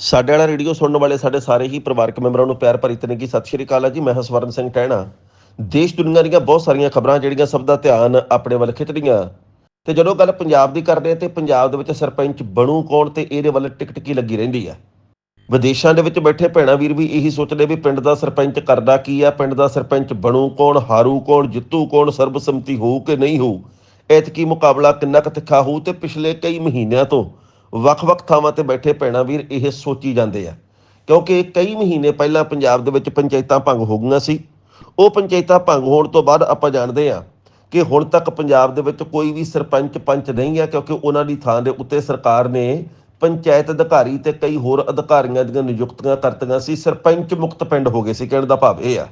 ਸਾਡੇ ਵਾਲਾ ਰੇਡੀਓ ਸੁਣਨ ਵਾਲੇ ਸਾਡੇ ਸਾਰੇ ਹੀ ਪਰਿਵਾਰਕ ਮੈਂਬਰਾਂ ਨੂੰ ਪਿਆਰ ਭਰੀ ਤਨਕੀ ਸਤਿ ਸ਼੍ਰੀ ਅਕਾਲ ਹੈ ਜੀ। ਮੈਂ ਹਸਵਰਨ ਸਿੰਘ ਟਹਿਣਾ। ਦੇਸ਼ ਦੁਨੀਆ ਦੀਆਂ ਬਹੁਤ ਸਾਰੀਆਂ ਖਬਰਾਂ ਜਿਹੜੀਆਂ ਸਭ ਦਾ ਧਿਆਨ ਆਪਣੇ ਵੱਲ ਖਿੱਚਦੀਆਂ। ਤੇ ਜਦੋਂ ਗੱਲ ਪੰਜਾਬ ਦੀ ਕਰਦੇ ਹਾਂ ਤੇ ਪੰਜਾਬ ਦੇ ਵਿੱਚ ਸਰਪੰਚ ਬਣੂ ਕੌਣ ਤੇ ਇਹਦੇ ਵੱਲ ਟਿਕ ਟਿਕੀ ਲੱਗੀ ਰਹਿੰਦੀ ਆ? ਵਿਦੇਸ਼ਾਂ ਦੇ ਵਿੱਚ ਬੈਠੇ ਭੈਣਾ ਵੀਰ ਵੀ ਇਹੀ ਸੋਚਦੇ ਵੀ ਪਿੰਡ ਦਾ ਸਰਪੰਚ ਕਰਦਾ ਕੀ ਆ? ਪਿੰਡ ਦਾ ਸਰਪੰਚ ਬਣੂ ਕੌਣ, ਹਾਰੂ ਕੌਣ, ਜਿੱਤੂ ਕੌਣ, ਸਰਬਸੰਮਤੀ ਹੋਊ ਕਿ ਨਹੀਂ ਹੋਊ? ਐਤਕੀ ਮੁਕਾਬਲਾ ਕਿੰਨਾ ਕੁ ਤਿੱਖਾ ਹੋਊ ਤੇ ਪਿਛਲੇ ਕਈ ਮਹੀਨਿਆਂ ਤੋਂ ਵੱਖ-ਵੱਖ ਥਾਵਾਂ ਤੇ ਬੈਠੇ ਭੈਣਾ ਵੀਰ ਇਹ ਸੋਚੀ ਜਾਂਦੇ ਆ। ਕਿਉਂਕਿ ਕਈ ਮਹੀਨੇ ਪਹਿਲਾਂ ਪੰਜਾਬ ਦੇ ਵਿੱਚ ਪੰਚਾਇਤਾਂ ਭੰਗ ਹੋ ਗਈਆਂ ਸੀ। ਉਹ ਪੰਚਾਇਤਾਂ ਭੰਗ ਹੋਣ ਤੋਂ ਬਾਅਦ ਆਪਾਂ ਜਾਣਦੇ ਆ ਕਿ ਹੁਣ ਤੱਕ ਪੰਜਾਬ ਦੇ ਵਿੱਚ ਕੋਈ ਵੀ ਸਰਪੰਚ ਪੰਚ ਨਹੀਂ ਆ, ਕਿਉਂਕਿ ਉਹਨਾਂ ਦੀ ਥਾਂ ਦੇ ਉੱਤੇ ਸਰਕਾਰ ਨੇ ਪੰਚਾਇਤ ਅਧਿਕਾਰੀ ਤੇ ਕਈ ਹੋਰ ਅਧਿਕਾਰੀਆਂ ਦੀਆਂ ਨਿਯੁਕਤੀਆਂ ਕਰਤੀਆਂ ਸੀ। ਸਰਪੰਚ ਮੁਕਤ ਪਿੰਡ ਹੋ ਗਏ ਸੀ, ਕਹਿਣ ਦਾ ਭਾਵ ਇਹ ਆ।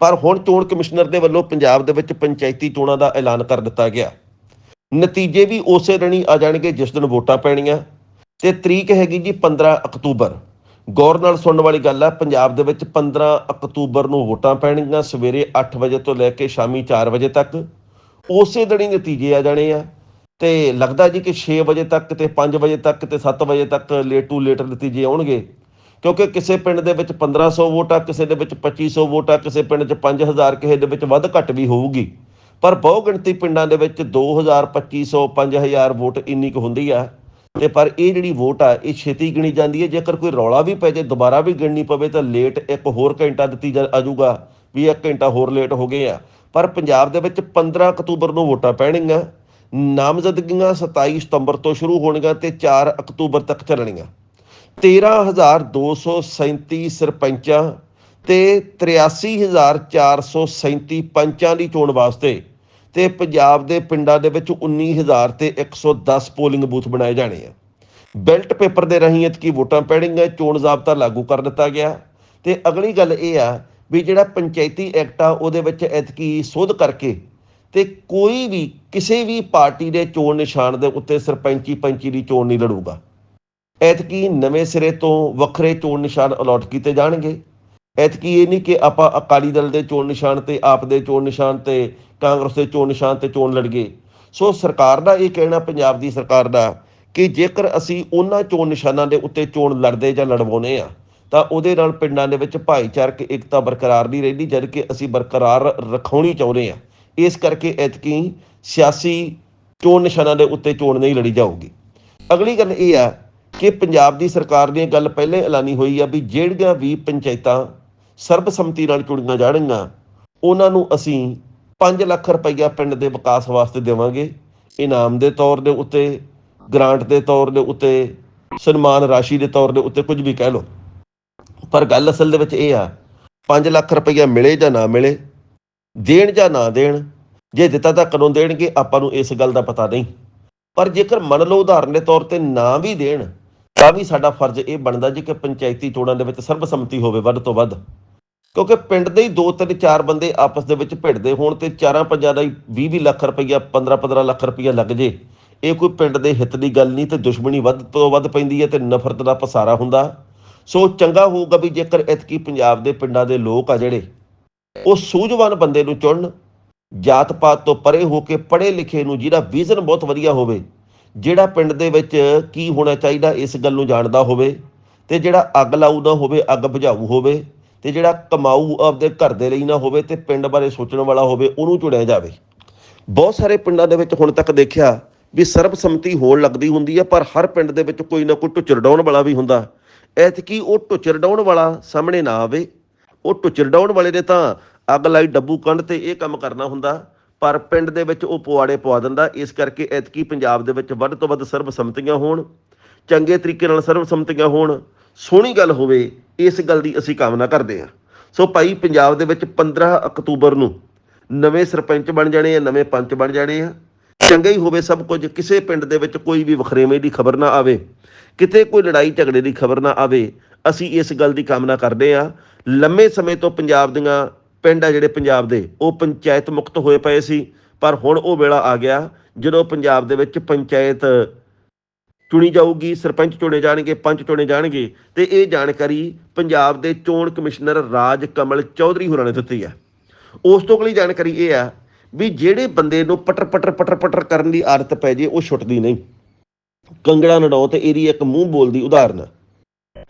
ਪਰ ਹੁਣ ਚੋਣ ਕਮਿਸ਼ਨਰ ਦੇ ਵੱਲੋਂ ਪੰਜਾਬ ਦੇ ਵਿੱਚ ਪੰਚਾਇਤੀ ਚੋਣਾਂ ਦਾ ਐਲਾਨ ਕਰ ਦਿੱਤਾ ਗਿਆ। ਨਤੀਜੇ ਵੀ ਉਸੇ ਦਿਨ ਹੀ ਆ ਜਾਣਗੇ ਜਿਸ ਦਿਨ ਵੋਟਾਂ ਪੈਣੀਆਂ। ਤੇ ਤਰੀਕ ਹੈਗੀ ਜੀ 15 ਅਕਤੂਬਰ। ਗੌਰ ਨਾਲ ਸੁਣਨ ਵਾਲੀ ਗੱਲ ਆ, ਪੰਜਾਬ ਦੇ ਵਿੱਚ 15 ਅਕਤੂਬਰ ਨੂੰ ਵੋਟਾਂ ਪੈਣਗੀਆਂ ਸਵੇਰੇ 8 ਵਜੇ ਤੋਂ ਲੈ ਕੇ ਸ਼ਾਮੀ 4 ਵਜੇ ਤੱਕ। ਉਸੇ ਦਿਨ ਹੀ ਨਤੀਜੇ ਆ ਜਾਣੇ ਆ। ਤੇ ਲੱਗਦਾ ਜੀ ਕਿ 6 ਵਜੇ ਤੱਕ ਤੇ 5 ਵਜੇ ਤੱਕ ਤੇ 7 ਵਜੇ ਤੱਕ ਲੇਟ ਟੂ ਲੇਟ ਨਤੀਜੇ ਆਉਣਗੇ। ਕਿਉਂਕਿ ਕਿਸੇ ਪਿੰਡ ਦੇ ਵਿੱਚ 1500 ਵੋਟ ਆ, ਕਿਸੇ ਦੇ ਵਿੱਚ 2500 ਵੋਟ ਆ, ਕਿਸੇ ਪਿੰਡ 'ਚ 5000 ਕਿਸੇ ਦੇ ਵਿੱਚ ਵੱਧ ਘੱਟ ਵੀ ਹੋਊਗੀ। ਪਰ ਬਹੁ ਗਿਣਤੀ ਪਿੰਡਾਂ ਦੇ ਵਿੱਚ 2000 2500 5000 ਵੋਟ ਇੰਨੀ ਕੁ ਹੁੰਦੀ ਆ। ਤੇ ਪਰ ਇਹ ਜਿਹੜੀ ਵੋਟ ਆ, ਇਹ ਛੇਤੀ ਗਿਣੀ ਜਾਂਦੀ ਹੈ ਜੇਕਰ ਕੋਈ ਰੌਲਾ ਵੀ ਪੈ ਜੇ, ਦੁਬਾਰਾ ਵੀ ਗਿਣਨੀ ਪਵੇ, ਤਾਂ ਲੇਟ ਇੱਕ ਹੋਰ ਘੰਟਾ ਦਿੱਤੀ ਜਾ ਆਜੂਗਾ ਵੀ ਇੱਕ ਘੰਟਾ ਹੋਰ ਲੇਟ ਹੋ ਗਏ ਆ। ਪਰ ਪੰਜਾਬ ਦੇ ਵਿੱਚ 15 ਅਕਤੂਬਰ ਨੂੰ ਵੋਟਾਂ ਪੈਣਗੀਆਂ। ਨਾਮਜ਼ਦਗੀਆਂ 27 ਸਤੰਬਰ ਤੋਂ ਸ਼ੁਰੂ ਹੋਣਗੀਆਂ ਤੇ 4 ਅਕਤੂਬਰ ਤੱਕ ਚੱਲਣਗੀਆਂ। 13237 ਸਰਪੰਚਾਂ ਤੇ 83437 ਪੰਚਾਂ ਦੀ ਚੋਣ ਵਾਸਤੇ ਤੇ ਪੰਜਾਬ ਦੇ ਪਿੰਡਾਂ ਦੇ ਵਿੱਚ 19000 ਤੇ 110 ਪੋਲਿੰਗ ਬੂਥ ਬਣਾਏ ਜਾਣੇ ਆ। ਬੈਲਟ ਪੇਪਰ ਦੇ ਰਾਹੀਂ ਇਤਕੀ ਵੋਟਾਂ ਪੈਣਗੀਆਂ ਚੋਣ ਜ਼ਾਬਤਾ ਲਾਗੂ ਕਰ ਦਿੱਤਾ ਗਿਆ। ਤੇ ਅਗਲੀ ਗੱਲ ਇਹ ਆ ਵੀ ਜਿਹੜਾ ਪੰਚਾਇਤੀ ਐਕਟ ਆ, ਉਹਦੇ ਵਿੱਚ ਇਤਕੀ ਸੋਧ ਕਰਕੇ ਤੇ ਕੋਈ ਵੀ, ਕਿਸੇ ਵੀ ਪਾਰਟੀ ਦੇ ਚੋਣ ਨਿਸ਼ਾਨ ਦੇ ਉੱਤੇ ਸਰਪੰਚੀ ਪੰਚੀ ਦੀ ਚੋਣ ਨਹੀਂ ਲੜੂਗਾ। ਐਤਕੀ ਨਵੇਂ ਸਿਰੇ ਤੋਂ ਵੱਖਰੇ ਚੋਣ ਨਿਸ਼ਾਨ ਅਲਾਟ ਕੀਤੇ ਜਾਣਗੇ? ਐਤਕੀ ਇਹ ਨਹੀਂ ਕਿ ਆਪਾਂ ਅਕਾਲੀ ਦਲ ਦੇ ਚੋਣ ਨਿਸ਼ਾਨ ਤੇ, ਆਪ ਦੇ ਚੋਣ ਨਿਸ਼ਾਨ ਤੇ, ਕਾਂਗਰਸ ਦੇ ਚੋਣ ਨਿਸ਼ਾਨ ਤੇ ਚੋਣ ਲੜ ਸੋ ਸਰਕਾਰ ਦਾ ਇਹ ਕਹਿਣਾ, ਪੰਜਾਬ ਦੀ ਸਰਕਾਰ ਦਾ, ਕਿ ਜੇਕਰ ਅਸੀਂ ਉਹਨਾਂ ਚੋਣ ਨਿਸ਼ਾਨਾਂ ਦੇ ਉੱਤੇ ਚੋਣ ਲੜਦੇ ਜਾਂ ਲੜਵਾਉਨੇ ਆ ਤਾਂ ਉਹਦੇ ਨਾਲ ਪਿੰਡਾਂ ਦੇ ਵਿੱਚ ਭਾਈਚਾਰਕ ਏਕਤਾ ਬਰਕਰਾਰ ਨਹੀਂ ਰਹਿੰਦੀ ਜਦ ਕਿ ਅਸੀਂ ਬਰਕਰਾਰ ਰੱਖਾਉਣੀ ਚਾਹੁੰਦੇ ਆ ਇਸ ਕਰਕੇ ਐਤਕੀ ਸਿਆਸੀ ਚੋਣ ਨਿਸ਼ਾਨਾਂ ਦੇ ਉੱਤੇ ਚੋਣ ਨਹੀਂ ਲੜੀ ਜਾਊਗੀ। ਅਗਲੀ ਗੱਲ ਇਹ ਆ ਕਿ ਪੰਜਾਬ ਦੀ ਸਰਕਾਰ ਨੇ ਗੱਲ ਪਹਿਲੇ ਐਲਾਨੀ ਹੋਈ ਆ ਵੀ ਜਿਹੜੀਆਂ ਵੀ ਪੰਚਾਇਤਾਂ ਸਰਬਸੰਮਤੀ ਨਾਲ ਚੁਣੀਆਂ ਜਾਣਗੀਆਂ? ਉਹਨਾਂ ਨੂੰ ਅਸੀਂ 5 ਲੱਖ ਰੁਪਈਆ ਪਿੰਡ ਦੇ ਵਿਕਾਸ ਵਾਸਤੇ ਦੇਵਾਂਗੇ। ਇਨਾਮ ਦੇ ਤੌਰ ਦੇ ਉੱਤੇ, ਗ੍ਰਾਂਟ ਦੇ ਤੌਰ ਦੇ ਉੱਤੇ, ਸਨਮਾਨ ਰਾਸ਼ੀ ਦੇ ਤੌਰ ਦੇ ਉੱਤੇ ਕੁਝ ਵੀ ਕਹਿ ਲਓ। ਪਰ ਗੱਲ ਅਸਲ ਦੇ ਵਿੱਚ ਇਹ ਆ 5 ਲੱਖ ਰੁਪਈਆ ਮਿਲੇ ਜਾਂ ਨਾ ਮਿਲੇ, ਦੇਣ ਜਾਂ ਨਾ ਦੇਣ, ਜੇ ਦਿੱਤਾ ਤਾਂ ਕਦੋਂ ਦੇਣਗੇ, ਆਪਾਂ ਨੂੰ ਇਸ ਗੱਲ ਦਾ ਪਤਾ ਨਹੀਂ। ਪਰ ਜੇਕਰ ਮੰਨ ਲਓ ਉਦਾਹਰਨ ਦੇ ਤੌਰ ਤੇ ਨਾ ਵੀ ਦੇਣ, ਤਾਂ ਵੀ ਸਾਡਾ ਫਰਜ਼ ਇਹ ਬਣਦਾ ਜੀ ਕਿ ਪੰਚਾਇਤੀ ਚੋਣਾਂ ਦੇ ਵਿੱਚ ਸਰਬਸੰਮਤੀ ਹੋਵੇ ਵੱਧ ਤੋਂ ਵੱਧ। ਕਿਉਂਕਿ ਪਿੰਡ ਦੇ ਹੀ ਦੋ, ਤਿੰਨ, ਚਾਰ ਬੰਦੇ ਆਪਸ ਦੇ ਵਿੱਚ ਭਿੜਦੇ ਹੋਣ ਤੇ ਚਾਰਾਂ ਪੰਜਾਂ ਦਾ ਹੀ 20 20 ਲੱਖ ਰੁਪਈਆ 15 15 ਲੱਖ ਰੁਪਈਆ ਲੱਗ ਜੇ। ਇਹ ਕੋਈ ਪਿੰਡ ਦੇ ਹਿੱਤ ਦੀ ਗੱਲ ਨਹੀਂ ਤੇ ਦੁਸ਼ਮਣੀ ਵੱਧ ਤੋਂ ਵੱਧ ਪੈਂਦੀ ਹੈ ਤੇ ਨਫ਼ਰਤ ਦਾ ਪਸਾਰਾ ਹੁੰਦਾ। ਸੋ ਚੰਗਾ ਹੋਊਗਾ ਵੀ ਜੇਕਰ ਇਤਕੀ ਪੰਜਾਬ ਦੇ ਪਿੰਡਾਂ ਦੇ ਲੋਕ ਆ ਜਿਹੜੇ, ਉਹ ਸੂਝਵਾਨ ਬੰਦੇ ਨੂੰ ਚੁਣਨ ਜਾਤ ਪਾਤ ਤੋਂ ਪਰੇ ਹੋ ਕੇ ਪੜ੍ਹੇ ਲਿਖੇ ਨੂੰ ਜਿਹਦਾ ਵਿਜ਼ਨ ਬਹੁਤ ਵਧੀਆ ਹੋਵੇ, ਜਿਹੜਾ ਪਿੰਡ ਦੇ ਵਿੱਚ ਕੀ ਹੋਣਾ ਚਾਹੀਦਾ ਇਸ ਗੱਲ ਨੂੰ ਜਾਣਦਾ ਹੋਵੇ ਤੇ ਜਿਹੜਾ ਅੱਗ ਲਾਊ ਨਾ ਹੋਵੇ, ਅੱਗ ਬੁਝਾਊ ਹੋਵੇ। ਤੇ ਜਿਹੜਾ ਕਮਾਊ ਆਪਦੇ ਘਰ ਦੇ ਲਈ ਨਾ ਹੋਵੇ ਤੇ ਪਿੰਡ ਬਾਰੇ ਸੋਚਣ ਵਾਲਾ ਹੋਵੇ, ਉਹਨੂੰ ਚੁਣਿਆ ਜਾਵੇ। ਬਹੁਤ ਸਾਰੇ ਪਿੰਡਾਂ ਦੇ ਵਿੱਚ ਹੁਣ ਤੱਕ ਦੇਖਿਆ ਵੀ ਸਰਬਸੰਮਤੀ ਹੋਣ ਲੱਗਦੀ ਹੁੰਦੀ ਹੈ ਪਰ ਹਰ ਪਿੰਡ ਦੇ ਵਿੱਚ ਕੋਈ ਨਾ ਕੋਈ ਟੁੱਚਰ ਡਾਉਣ ਵਾਲਾ ਵੀ ਹੁੰਦਾ। ਐਤਕੀ ਉਹ ਟੁੱਚਰ ਡਾਉਣ ਵਾਲਾ ਸਾਹਮਣੇ ਨਾ ਆਵੇ, ਉਹ ਟੁੱਚਰ ਡਾਉਣ ਵਾਲੇ ਨੇ ਤਾਂ ਅੱਗ ਲਾਈ ਡੱਬੂ ਕੰਡ ਤੇ ਇਹ ਕੰਮ ਕਰਨਾ ਹੁੰਦਾ, ਪਰ ਪਿੰਡ ਦੇ ਵਿੱਚ ਉਹ ਪੁਆੜੇ ਪਵਾ ਦਿੰਦਾ। ਇਸ ਕਰਕੇ ਐਤਕੀ ਪੰਜਾਬ ਦੇ ਵਿੱਚ ਵੱਧ ਤੋਂ ਵੱਧ ਸਰਬਸੰਮਤੀਆਂ ਹੋਣ, ਚੰਗੇ ਤਰੀਕੇ ਨਾਲ ਸਰਬਸੰਮਤੀਆਂ ਹੋਣ, ਸੋਹਣੀ ਗੱਲ ਹੋਵੇ ਇਸ ਗੱਲ ਦੀ ਅਸੀਂ ਕਾਮਨਾ ਕਰਦੇ ਹਾਂ। ਸੋ ਭਾਈ, ਪੰਜਾਬ ਦੇ ਵਿੱਚ 15 ਅਕਤੂਬਰ ਨੂੰ ਨਵੇਂ ਸਰਪੰਚ ਬਣ ਜਾਣੇ ਆ, ਨਵੇਂ ਪੰਚ ਬਣ ਜਾਣੇ ਆ। ਚੰਗਾ ਹੀ ਹੋਵੇ ਸਭ ਕੁਝ, ਕਿਸੇ ਪਿੰਡ ਦੇ ਵਿੱਚ ਕੋਈ ਵੀ ਵਖਰੇਵੇਂ ਦੀ ਖਬਰ ਨਾ ਆਵੇ, ਕਿਤੇ ਕੋਈ ਲੜਾਈ ਝਗੜੇ ਦੀ ਖਬਰ ਨਾ ਆਵੇ, ਅਸੀਂ ਇਸ ਗੱਲ ਦੀ ਕਾਮਨਾ ਕਰਦੇ ਆ ਲੰਮੇ ਸਮੇਂ ਤੋਂ ਪੰਜਾਬ ਦੀਆਂ ਪਿੰਡ ਆ ਜਿਹੜੇ ਪੰਜਾਬ ਦੇ, ਉਹ ਪੰਚਾਇਤ ਮੁਕਤ ਹੋਏ ਪਏ ਸੀ, ਪਰ ਹੁਣ ਉਹ ਵੇਲਾ ਆ ਗਿਆ, ਜਦੋਂ ਪੰਜਾਬ ਦੇ ਵਿੱਚ ਪੰਚਾਇਤ ਚੁਣੀ ਜਾਊਗੀ, ਸਰਪੰਚ ਚੁਣੇ ਜਾਣਗੇ, ਪੰਚ ਚੁਣੇ ਜਾਣਗੇ। ਤੇ ਇਹ ਜਾਣਕਾਰੀ ਪੰਜਾਬ ਦੇ ਚੋਣ ਕਮਿਸ਼ਨਰ ਰਾਜ ਕਮਲ ਚੌਧਰੀ ਹੋਰਾਂ ਨੇ ਦਿੱਤੀ ਹੈ। ਉਸ ਤੋਂ ਅਗਲੀ ਜਾਣਕਾਰੀ ਇਹ ਆ ਵੀ ਜਿਹੜੇ ਬੰਦੇ ਨੂੰ ਪਟਰ ਪਟਰ ਪਟਰ ਪਟਰ ਕਰਨ ਦੀ ਆਦਤ ਪੈ ਜੇ, ਉਹ ਛੁੱਟਦੀ ਨਹੀਂ। ਕੰਗੜਾ ਨਡਾਉ ਤੇ ਇਹਦੀ ਇੱਕ ਮੂੰਹ ਬੋਲਦੀ ਉਦਾਹਰਨ।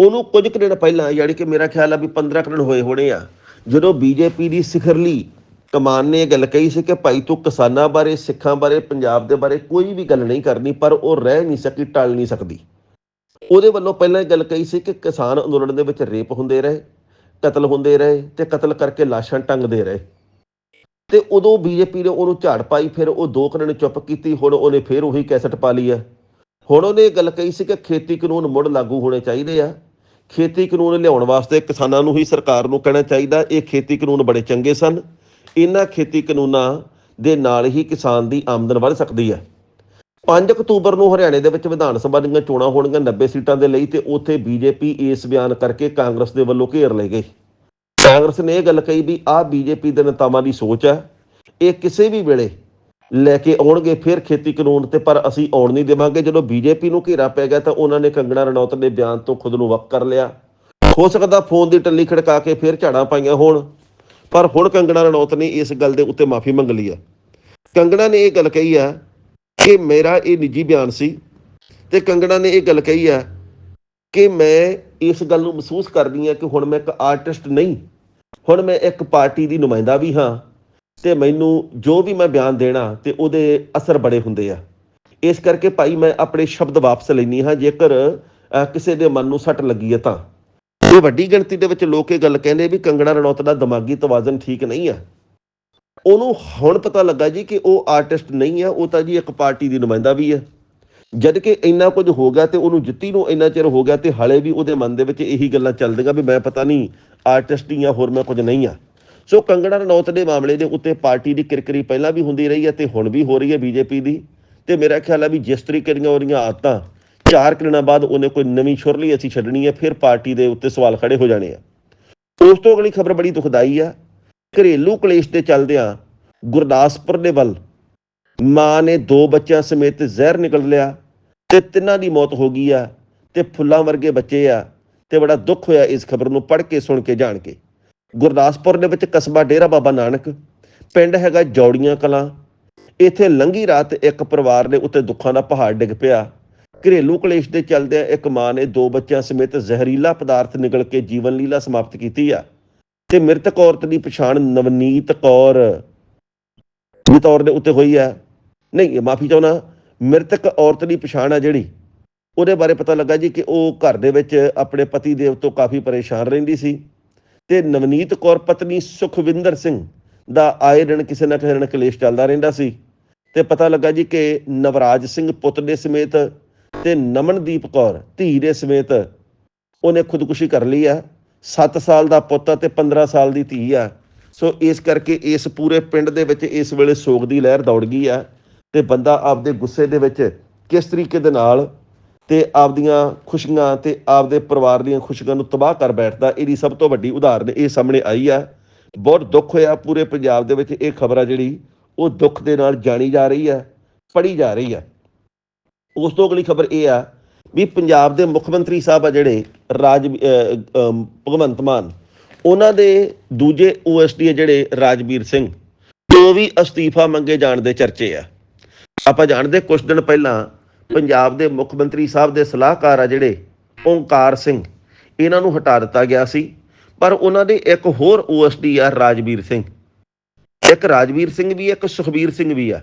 ਉਹਨੂੰ ਕੁਝ ਕੁ ਦਿਨ ਪਹਿਲਾਂ, ਯਾਨੀ ਕਿ ਮੇਰਾ ਖਿਆਲ ਆ ਵੀ 15 ਕੁ ਦਿਨ ਹੋਏ ਹੋਣੇ ਆ, ਜਦੋਂ ਬੀਜੇਪੀ ਦੀ ਸਿਖਰਲੀ ਕਮਾਨ ਨੇ ਇਹ ਗੱਲ ਕਹੀ ਸੀ ਕਿ ਭਾਈ ਤੂੰ ਕਿਸਾਨਾਂ ਬਾਰੇ, ਸਿੱਖਾਂ ਬਾਰੇ, ਪੰਜਾਬ ਦੇ ਬਾਰੇ ਕੋਈ ਵੀ ਗੱਲ ਨਹੀਂ ਕਰਨੀ, ਪਰ ਉਹ ਰਹਿ ਨਹੀਂ ਸਕੀ, ਟਲ ਨਹੀਂ ਸਕਦੀ। ਉਹਦੇ ਵੱਲੋਂ ਪਹਿਲਾਂ ਇਹ ਗੱਲ ਕਹੀ ਸੀ ਕਿ ਕਿਸਾਨ ਅੰਦੋਲਨ ਦੇ ਵਿੱਚ ਰੇਪ ਹੁੰਦੇ ਰਹੇ, ਕਤਲ ਹੁੰਦੇ ਰਹੇ ਤੇ ਕਤਲ ਕਰਕੇ ਲਾਸ਼ਾਂ ਟੰਗਦੇ ਰਹੇ। ਤੇ ਉਦੋਂ ਬੀਜੇਪੀ ਨੇ ਉਹਨੂੰ ਝਾੜ ਪਾਈ, ਫਿਰ ਉਹ ਦੋ ਕੁ ਦਿਨ ਚੁੱਪ ਕੀਤੀ, ਹੁਣ ਉਹਨੇ ਫਿਰ ਉਹੀ ਕੈਸਟ ਪਾ ਲਈ ਆ। ਹੁਣ ਉਹਨੇ ਇਹ ਗੱਲ ਕਹੀ ਸੀ ਕਿ ਖੇਤੀ ਕਾਨੂੰਨ ਮੁੜ ਲਾਗੂ ਹੋਣੇ ਚਾਹੀਦੇ ਆ। ਖੇਤੀ ਕਾਨੂੰਨ ਲਿਆਉਣ ਵਾਸਤੇ ਕਿਸਾਨਾਂ ਨੂੰ ਹੀ ਸਰਕਾਰ ਨੂੰ ਕਹਿਣਾ ਚਾਹੀਦਾ, ਇਹ ਖੇਤੀ ਕਾਨੂੰਨ ਬੜੇ ਚੰਗੇ ਸਨ। ਇਹਨਾਂ ਖੇਤੀ ਕਾਨੂੰਨਾਂ ਦੇ ਨਾਲ ਹੀ ਕਿਸਾਨ ਦੀ ਆਮਦਨ ਵੱਧ ਸਕਦੀ ਹੈ। 5 ਅਕਤੂਬਰ ਨੂੰ ਹਰਿਆਣੇ ਦੇ ਵਿੱਚ ਵਿਧਾਨ ਸਭਾ ਦੀਆਂ ਚੋਣਾਂ ਹੋਣਗੀਆਂ 90 ਸੀਟਾਂ ਦੇ ਲਈ ਤੇ ਉੱਥੇ ਬੀਜੇਪੀ ਇਸ ਬਿਆਨ ਕਰਕੇ ਕਾਂਗਰਸ ਦੇ ਵੱਲੋਂ ਘੇਰ ਲਏ ਗਈ ਕਾਂਗਰਸ ਨੇ ਇਹ ਗੱਲ ਕਹੀ ਵੀ ਆਹ ਬੀਜੇਪੀ ਦੇ ਨੇਤਾਵਾਂ ਦੀ ਸੋਚ ਹੈ। ਇਹ ਕਿਸੇ ਵੀ ਵੇਲੇ ਲੈ ਕੇ ਆਉਣਗੇ, ਫਿਰ ਖੇਤੀ ਕਾਨੂੰਨ ਤੇ, ਪਰ ਅਸੀਂ ਆਉਣ ਨਹੀਂ ਦੇਵਾਂਗੇ। ਜਦੋਂ ਬੀਜੇਪੀ ਨੂੰ ਘੇਰਾ ਪੈ ਗਿਆ ਤਾਂ ਉਹਨਾਂ ਨੇ ਕੰਗਣਾ ਰਣੌਤ ਦੇ ਬਿਆਨ ਤੋਂ ਖੁਦ ਨੂੰ ਵੱਖ ਕਰ ਲਿਆ। ਹੋ ਸਕਦਾ ਫੋਨ ਦੀ ਟੱਲੀ ਖੜਕਾ ਕੇ ਫਿਰ ਝਾੜਾਂ ਪਾਈਆਂ ਹੋਣ। ਪਰ ਹੁਣ ਕੰਗਣਾ ਰਣੌਤ ਨੇ ਇਸ ਗੱਲ ਦੇ ਉੱਤੇ ਮਾਫੀ ਮੰਗ ਲਈ ਹੈ ਕੰਗਣਾ ਨੇ ਇਹ ਗੱਲ ਕਹੀ ਹੈ ਕਿ ਮੇਰਾ ਇਹ ਨਿੱਜੀ ਬਿਆਨ ਸੀ ਤੇ ਕੰਗਣਾ ਨੇ ਇਹ ਗੱਲ ਕਹੀ ਹੈ ਕਿ ਮੈਂ ਇਸ ਗੱਲ ਨੂੰ ਮਹਿਸੂਸ ਕਰਦੀ ਹਾਂ ਕਿ ਹੁਣ ਮੈਂ ਇੱਕ ਆਰਟਿਸਟ ਨਹੀਂ, ਹੁਣ ਮੈਂ ਇੱਕ ਪਾਰਟੀ ਦੀ ਨੁਮਾਇੰਦਾ ਵੀ ਹਾਂ ਤੇ ਮੈਨੂੰ ਜੋ ਵੀ ਮੈਂ ਬਿਆਨ ਦੇਣਾ ਤੇ ਉਹਦੇ ਅਸਰ ਬੜੇ ਹੁੰਦੇ ਆ। ਇਸ ਕਰਕੇ ਭਾਈ ਮੈਂ ਆਪਣੇ ਸ਼ਬਦ ਵਾਪਸ ਲੈਣੀ ਹਾਂ ਜੇਕਰ ਕਿਸੇ ਦੇ ਮਨ ਨੂੰ ਸੱਟ ਲੱਗੀ ਹੈ ਤਾਂ। ਇਹ ਵੱਡੀ ਗਿਣਤੀ ਦੇ ਵਿੱਚ ਲੋਕ ਇਹ ਗੱਲ ਕਹਿੰਦੇ ਵੀ ਕੰਗਣਾ ਰਣੌਤ ਦਾ ਦਿਮਾਗੀ ਤਵਾਜ਼ਨ ਠੀਕ ਨਹੀਂ ਆ। ਉਹਨੂੰ ਹੁਣ ਪਤਾ ਲੱਗਾ ਜੀ ਕਿ ਉਹ ਆਰਟਿਸਟ ਨਹੀਂ ਆ ਉਹ ਤਾਂ ਜੀ ਇੱਕ ਪਾਰਟੀ ਦੀ ਨੁਮਾਇੰਦਾ ਵੀ ਹੈ ਜਦ ਕਿ ਇੰਨਾ ਕੁਝ ਹੋ ਗਿਆ ਤੇ ਉਹਨੂੰ ਜਿੱਤੀ ਨੂੰ ਇੰਨਾ ਚਿਰ ਹੋ ਗਿਆ ਤੇ ਹਲੇ ਵੀ ਉਹਦੇ ਮਨ ਦੇ ਵਿੱਚ ਇਹੀ ਗੱਲਾਂ ਚੱਲਦੀਆਂ ਵੀ ਮੈਂ ਪਤਾ ਨਹੀਂ ਆਰਟਿਸਟ ਹੀ ਆ ਹੋਰ ਮੈਂ ਕੁਝ ਨਹੀਂ ਆ। ਸੋ ਕੰਗਣਾ ਰਣੌਤ ਦੇ ਮਾਮਲੇ ਦੇ ਉੱਤੇ ਪਾਰਟੀ ਦੀ ਕਿਰਕਰੀ ਪਹਿਲਾਂ ਵੀ ਹੁੰਦੀ ਰਹੀ ਹੈ ਤੇ ਹੁਣ ਵੀ ਹੋ ਰਹੀ ਹੈ ਬੀਜੇਪੀ ਦੀ। ਤੇ ਮੇਰਾ ਖਿਆਲ ਹੈ ਵੀ ਜਿਸ ਤਰੀਕੇ ਦੀਆਂ ਉਹਦੀਆਂ ਆਦਤਾਂ ਚਾਰ ਕੁ ਦਿਨਾਂ ਬਾਅਦ ਉਹਨੇ ਕੋਈ ਨਵੀਂ ਛੁਰਲੀ ਅਸੀਂ ਛੱਡਣੀ ਹੈ, ਫਿਰ ਪਾਰਟੀ ਦੇ ਉੱਤੇ ਸਵਾਲ ਖੜੇ ਹੋ ਜਾਣੇ ਆ। ਉਸ ਤੋਂ ਅਗਲੀ ਖਬਰ ਬੜੀ ਦੁਖਦਾਈ ਆ। ਘਰੇਲੂ ਕਲੇਸ਼ ਦੇ ਚੱਲਦਿਆਂ ਗੁਰਦਾਸਪੁਰ ਦੇ ਵੱਲ ਮਾਂ ਨੇ ਦੋ ਬੱਚਿਆਂ ਸਮੇਤ ਜ਼ਹਿਰ ਨਿਕਲ ਲਿਆ ਤੇ ਤਿੰਨਾਂ ਦੀ ਮੌਤ ਹੋ ਗਈ ਆ ਤੇ ਫੁੱਲਾਂ ਵਰਗੇ ਬੱਚੇ ਆ ਤੇ ਬੜਾ ਦੁੱਖ ਹੋਇਆ ਇਸ ਖਬਰ ਨੂੰ ਪੜ੍ਹ ਕੇ, ਸੁਣ ਕੇ, ਜਾਣ ਕੇ। ਗੁਰਦਾਸਪੁਰ ਦੇ ਵਿੱਚ ਕਸਬਾ ਡੇਰਾ ਬਾਬਾ ਨਾਨਕ, ਪਿੰਡ ਹੈਗਾ ਜੌੜੀਆਂ ਕਲਾਂ। ਇੱਥੇ ਲੰਗੀ ਰਾਤ ਇੱਕ ਪਰਿਵਾਰ ਦੇ ਉੱਤੇ ਦੁੱਖਾਂ ਦਾ ਪਹਾੜ ਡਿੱਗ ਪਿਆ। ਘਰੇਲੂ ਕਲੇਸ਼ ਦੇ ਚੱਲਦਿਆਂ ਇੱਕ ਮਾਂ ਨੇ ਦੋ ਬੱਚਿਆਂ ਸਮੇਤ ਜ਼ਹਿਰੀਲਾ ਪਦਾਰਥ ਨਿਗਲ ਕੇ ਜੀਵਨ ਲੀਲਾ ਸਮਾਪਤ ਕੀਤੀ ਆ, ਤੇ ਮ੍ਰਿਤਕ ਔਰਤ ਦੀ ਪਛਾਣ ਨਵਨੀਤ ਕੌਰ ਦੇ ਤੌਰ ਦੇ ਉੱਤੇ ਹੋਈ ਆ। ਨਹੀਂ ਮਾਫੀ ਚਾਹੁੰਦਾ, ਮ੍ਰਿਤਕ ਔਰਤ ਦੀ ਪਛਾਣ ਆ ਜਿਹੜੀ, ਉਹਦੇ ਬਾਰੇ ਪਤਾ ਲੱਗਾ ਜੀ ਕਿ ਉਹ ਘਰ ਦੇ ਵਿੱਚ ਆਪਣੇ ਪਤੀ ਦੇਵ ਤੋਂ ਕਾਫੀ ਪਰੇਸ਼ਾਨ ਰਹਿੰਦੀ ਸੀ, ਤੇ ਨਵਨੀਤ ਕੌਰ ਪਤਨੀ ਸੁਖਵਿੰਦਰ ਸਿੰਘ ਦਾ ਆਏ ਦਿਨ ਕਿਸੇ ਨਾ ਕਿਸੇ ਨਾਲ ਕਲੇਸ਼ ਚੱਲਦਾ ਰਹਿੰਦਾ ਸੀ, ਤੇ ਪਤਾ ਲੱਗਾ ਜੀ ਕਿ ਨਵਰਾਜ ਸਿੰਘ ਪੁੱਤ ਦੇ ਸਮੇਤ ਤੇ ਨਮਨਦੀਪ ਕੌਰ, ਧੀ ਦੇ ਸਮੇਤ ਉਹਨੇ ਖੁਦਕੁਸ਼ੀ ਕਰ ਲਈ ਆ। 7 ਸਾਲ ਦਾ ਪੁੱਤ ਆ ਤੇ 15 ਸਾਲ ਦੀ ਧੀ ਆ। ਸੋ ਇਸ ਕਰਕੇ ਇਸ ਪੂਰੇ ਪਿੰਡ ਦੇ ਵਿੱਚ ਇਸ ਵੇਲੇ ਸੋਗ ਦੀ ਲਹਿਰ ਦੌੜ ਗਈ ਆ ਤੇ ਬੰਦਾ ਆਪਦੇ ਗੁੱਸੇ ਦੇ ਵਿੱਚ ਕਿਸ ਤਰੀਕੇ ਦੇ ਨਾਲ ਤੇ ਆਪਦੀਆਂ ਖੁਸ਼ੀਆਂ ਤੇ ਆਪਦੇ ਪਰਿਵਾਰ ਦੀਆਂ ਖੁਸ਼ੀਆਂ ਨੂੰ ਤਬਾਹ ਕਰ ਬੈਠਦਾ, ਇਹਦੀ ਸਭ ਤੋਂ ਵੱਡੀ ਉਦਾਹਰਨ ਇਹ ਸਾਹਮਣੇ ਆਈ ਆ। ਬਹੁਤ ਦੁੱਖ ਹੋਇਆ ਪੂਰੇ ਪੰਜਾਬ ਦੇ ਵਿੱਚ ਇਹ ਖਬਰ ਆ ਜਿਹੜੀ, ਉਹ ਦੁੱਖ ਦੇ ਨਾਲ ਜਾਣੀ ਜਾ ਰਹੀ ਆ ਪੜੀ ਜਾ ਰਹੀ ਆ। ਉਸ ਤੋਂ ਅਗਲੀ ਖਬਰ ਇਹ ਆ ਵੀ ਪੰਜਾਬ ਦੇ ਮੁੱਖ ਮੰਤਰੀ ਸਾਹਿਬ ਆ ਜਿਹੜੇ ਰਾਜ ਭਗਵੰਤ ਮਾਨ, ਉਹਨਾਂ ਦੇ ਦੂਜੇ ਓਐਸਡੀ ਜਿਹੜੇ ਰਾਜਵੀਰ ਸਿੰਘ, ਜੋ ਵੀ ਅਸਤੀਫਾ ਮੰਗੇ ਜਾਣ ਦੇ ਚਰਚੇ ਆ। ਆਪਾਂ ਜਾਣਦੇ ਕੁਝ ਦਿਨ ਪਹਿਲਾਂ ਪੰਜਾਬ ਦੇ ਮੁੱਖ ਮੰਤਰੀ ਸਾਹਿਬ ਦੇ ਸਲਾਹਕਾਰ ਆ ਜਿਹੜੇ ਓਂਕਾਰ ਸਿੰਘ, ਇਹਨਾਂ ਨੂੰ ਹਟਾ ਦਿੱਤਾ ਗਿਆ ਸੀ, ਪਰ ਉਹਨਾਂ ਦੇ ਇੱਕ ਹੋਰ ਓਐਸਡੀ ਆ ਰਾਜਵੀਰ ਸਿੰਘ। ਇੱਕ ਰਾਜਵੀਰ ਸਿੰਘ ਵੀ, ਇੱਕ ਸੁਖਬੀਰ ਸਿੰਘ ਵੀ ਆ।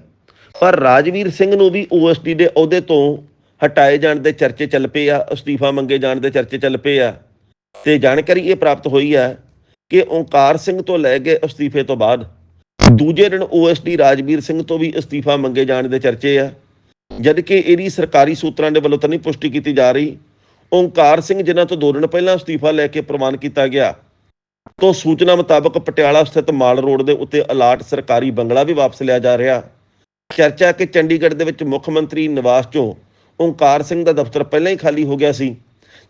ਪਰ ਰਾਜਵੀਰ ਸਿੰਘ ਨੂੰ ਵੀ ਓਐਸਡੀ ਦੇ ਅਹੁਦੇ ਤੋਂ ਹਟਾਏ ਜਾਣ ਦੇ ਚਰਚੇ ਚੱਲ ਪਏ ਆ, ਅਸਤੀਫਾ ਮੰਗੇ ਜਾਣ ਦੇ ਚਰਚੇ ਚੱਲ ਪਏ ਆ। ਤੇ ਜਾਣਕਾਰੀ ਇਹ ਪ੍ਰਾਪਤ ਹੋਈ ਆ ਕਿ ਓਂਕਾਰ ਸਿੰਘ ਤੋਂ ਲੈ ਕੇ ਅਸਤੀਫੇ ਤੋਂ ਬਾਅਦ ਦੂਜੇ ਦਿਨ ਓਐਸਡੀ ਰਾਜਵੀਰ ਸਿੰਘ ਤੋਂ ਵੀ ਅਸਤੀਫਾ ਮੰਗੇ ਜਾਣ ਦੇ ਚਰਚੇ ਆ। ਜਦ ਕਿ ਇਹਦੀ ਸਰਕਾਰੀ ਸੂਤਰਾਂ ਦੇ ਵੱਲੋਂ ਤਾਂ ਨਹੀਂ ਪੁਸ਼ਟੀ ਕੀਤੀ ਜਾ ਰਹੀ, ਓਂਕਾਰ ਸਿੰਘ ਜਿਨ੍ਹਾਂ ਤੋਂ ਦੋ ਦਿਨ ਪਹਿਲਾਂ ਅਸਤੀਫਾ ਲੈ ਕੇ ਪ੍ਰਵਾਨ ਕੀਤਾ ਗਿਆ, ਤੋਂ ਸੂਚਨਾ ਮੁਤਾਬਕ ਪਟਿਆਲਾ ਸਥਿਤ ਮਾਲ ਰੋਡ ਦੇ ਉੱਤੇ ਅਲਾਟ ਸਰਕਾਰੀ ਬੰਗਲਾ ਵੀ ਵਾਪਸ ਲਿਆ ਜਾ ਰਿਹਾ। ਚਰਚਾ ਕਿ ਚੰਡੀਗੜ੍ਹ ਦੇ ਵਿੱਚ ਮੁੱਖ ਮੰਤਰੀ ਨਿਵਾਸ ਚੋਂ ਓਂਕਾਰ ਸਿੰਘ ਦਾ ਦਫ਼ਤਰ ਪਹਿਲਾਂ ਹੀ ਖਾਲੀ ਹੋ ਗਿਆ ਸੀ